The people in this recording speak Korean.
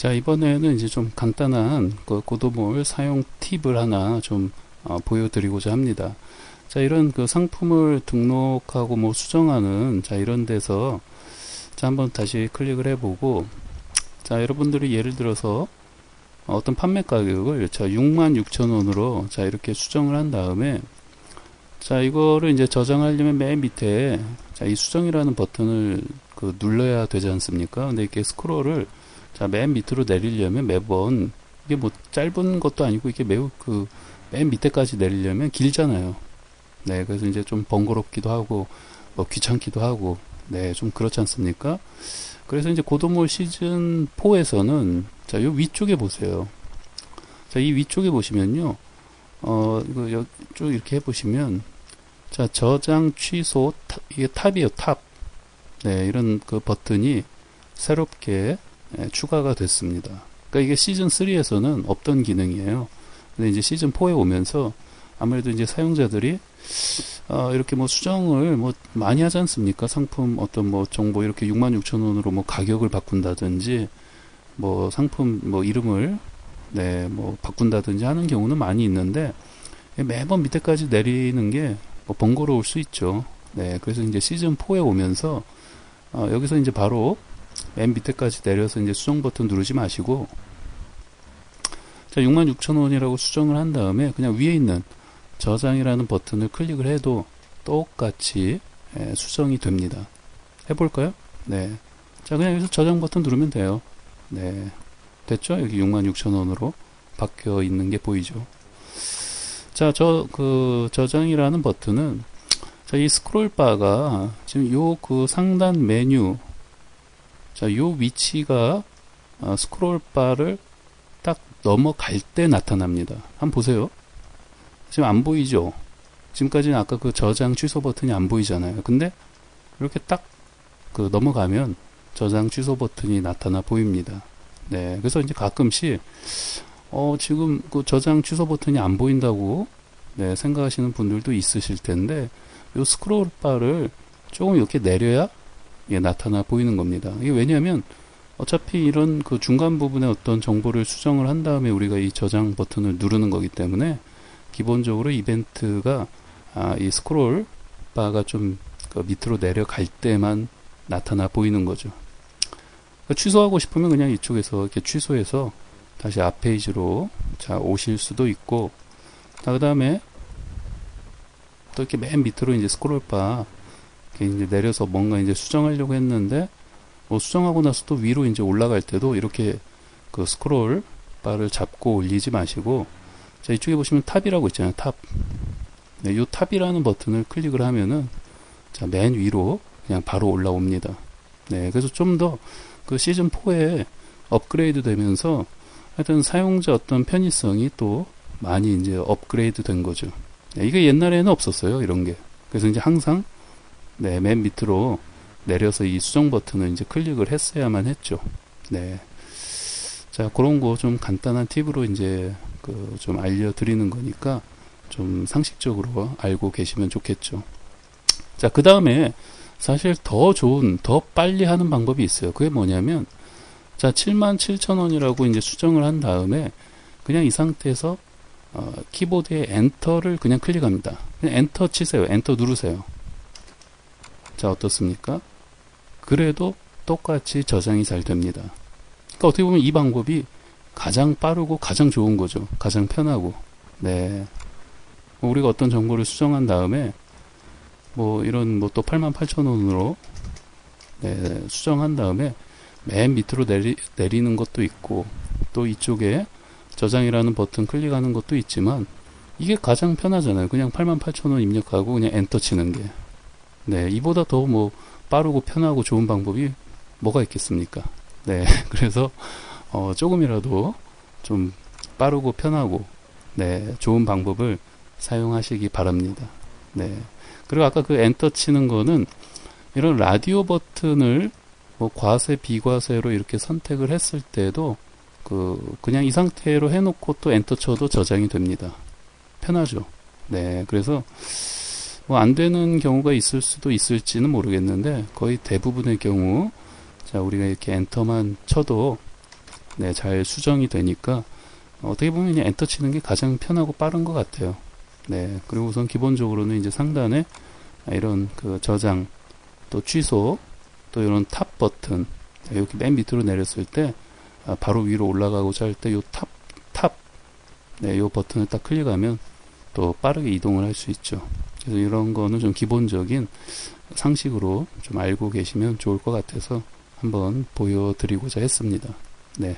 자, 이번에는 이제 좀 간단한 그 고도몰 사용 팁을 하나 좀 어, 보여드리고자 합니다. 자, 이런 그 상품을 등록하고 뭐 수정하는 자, 이런 데서 자, 한번 다시 클릭을 해보고 자, 여러분들이 예를 들어서 어떤 판매 가격을 자, 66,000원으로 자, 이렇게 수정을 한 다음에 자, 이거를 이제 저장하려면 맨 밑에 자, 이 수정이라는 버튼을 그 눌러야 되지 않습니까? 근데 이렇게 스크롤을 자, 맨 밑으로 내리려면 매번 이게 뭐 짧은 것도 아니고 이게 매우 그 맨 밑에까지 내리려면 길잖아요. 네, 그래서 이제 좀 번거롭기도 하고 뭐 귀찮기도 하고 네, 좀 그렇지 않습니까? 그래서 이제 고도몰 시즌 4에서는 자, 요 위쪽에 보세요. 자, 이 위쪽에 보시면요. 어, 이거 쭉 이렇게 해 보시면 자, 저장 취소 탑, 이게 탑이에요, 탑. 네, 이런 그 버튼이 새롭게 예, 추가가 됐습니다. 그러니까 이게 시즌 3에서는 없던 기능이에요. 근데 이제 시즌 4에 오면서 아무래도 이제 사용자들이 어, 이렇게 뭐 수정을 뭐 많이 하지 않습니까? 상품 어떤 뭐 정보 이렇게 66,000원으로 뭐 가격을 바꾼다든지 뭐 상품 뭐 이름을 네, 뭐 바꾼다든지 하는 경우는 많이 있는데 매번 밑에까지 내리는 게 뭐 번거로울 수 있죠. 네, 그래서 이제 시즌 4에 오면서 어, 여기서 이제 바로 맨 밑에까지 내려서 이제 수정 버튼 누르지 마시고 자 66,000원이라고 수정을 한 다음에 그냥 위에 있는 저장이라는 버튼을 클릭을 해도 똑같이 예, 수정이 됩니다. 해볼까요? 네. 자 그냥 여기서 저장 버튼 누르면 돼요. 네. 됐죠? 여기 66,000원으로 바뀌어 있는 게 보이죠. 자, 저, 그, 저장이라는 버튼은, 자, 이 스크롤 바가 지금 요 그 상단 메뉴, 자, 요 위치가 어, 스크롤 바를 딱 넘어갈 때 나타납니다. 한번 보세요. 지금 안 보이죠? 지금까지는 아까 그 저장 취소 버튼이 안 보이잖아요. 근데 이렇게 딱 그 넘어가면 저장 취소 버튼이 나타나 보입니다. 네. 그래서 이제 가끔씩 어, 지금 그 저장 취소 버튼이 안 보인다고 네, 생각하시는 분들도 있으실 텐데 요 스크롤 바를 조금 이렇게 내려야 예, 나타나 보이는 겁니다. 이게 왜냐하면 어차피 이런 그 중간 부분에 어떤 정보를 수정을 한 다음에 우리가 이 저장 버튼을 누르는 거기 때문에 기본적으로 이벤트가 아, 이 스크롤 바가 좀 그 밑으로 내려갈 때만 나타나 보이는 거죠. 그러니까 취소하고 싶으면 그냥 이쪽에서 이렇게 취소해서 다시 앞 페이지로 자 오실 수도 있고 그 다음에 또 이렇게 맨 밑으로 이제 스크롤 바 이렇게 이제 내려서 뭔가 이제 수정하려고 했는데 뭐 수정하고 나서 또 위로 이제 올라갈 때도 이렇게 그 스크롤 바를 잡고 올리지 마시고 자 이쪽에 보시면 탑이라고 있잖아요 탑. 네, 이 탑이라는 버튼을 클릭을 하면은 자 맨 위로 그냥 바로 올라옵니다. 네, 그래서 좀 더 그 시즌 4에 업그레이드 되면서 하여튼 사용자 어떤 편의성이 또 많이 이제 업그레이드 된 거죠. 네, 이게 옛날에는 없었어요, 이런 게. 그래서 이제 항상 네, 맨 밑으로 내려서 이 수정 버튼을 이제 클릭을 했어야만 했죠. 네. 자, 그런 거 좀 간단한 팁으로 이제 그 좀 알려드리는 거니까 좀 상식적으로 알고 계시면 좋겠죠. 자, 그 다음에 사실 더 좋은, 더 빨리 하는 방법이 있어요. 그게 뭐냐면, 자, 77,000원이라고 이제 수정을 한 다음에, 그냥 이 상태에서, 어, 키보드에 엔터를 그냥 클릭합니다. 그냥 엔터 치세요. 엔터 누르세요. 자, 어떻습니까? 그래도 똑같이 저장이 잘 됩니다. 그러니까 어떻게 보면 이 방법이 가장 빠르고 가장 좋은 거죠. 가장 편하고. 네. 우리가 어떤 정보를 수정한 다음에 뭐 이런 뭐 또 88,000원으로 네, 수정한 다음에 맨 밑으로 내리, 내리는 것도 있고 또 이쪽에 저장이라는 버튼 클릭하는 것도 있지만 이게 가장 편하잖아요. 그냥 88,000원 입력하고 그냥 엔터 치는 게. 네, 이보다 더 뭐 빠르고 편하고 좋은 방법이 뭐가 있겠습니까? 네, 그래서 어, 조금이라도 좀 빠르고 편하고 네, 좋은 방법을 사용하시기 바랍니다. 네. 그리고 아까 그 엔터 치는 거는 이런 라디오 버튼을 뭐 과세 비과세로 이렇게 선택을 했을 때도 그 그냥 이 상태로 해놓고 또 엔터 쳐도 저장이 됩니다. 편하죠. 네, 그래서 뭐 안 되는 경우가 있을 수도 있을지는 모르겠는데 거의 대부분의 경우 자 우리가 이렇게 엔터만 쳐도 네, 잘 수정이 되니까 어떻게 보면 엔터 치는 게 가장 편하고 빠른 것 같아요. 네, 그리고 우선 기본적으로는 이제 상단에 이런 그 저장, 또 취소, 또 이런 탑 버튼, 여기 맨 밑으로 내렸을 때 아, 바로 위로 올라가고자 할 때 요 탑, 탑, 네, 요 버튼을 딱 클릭하면 또 빠르게 이동을 할 수 있죠. 그래서 이런 거는 좀 기본적인 상식으로 좀 알고 계시면 좋을 것 같아서 한번 보여드리고자 했습니다. 네.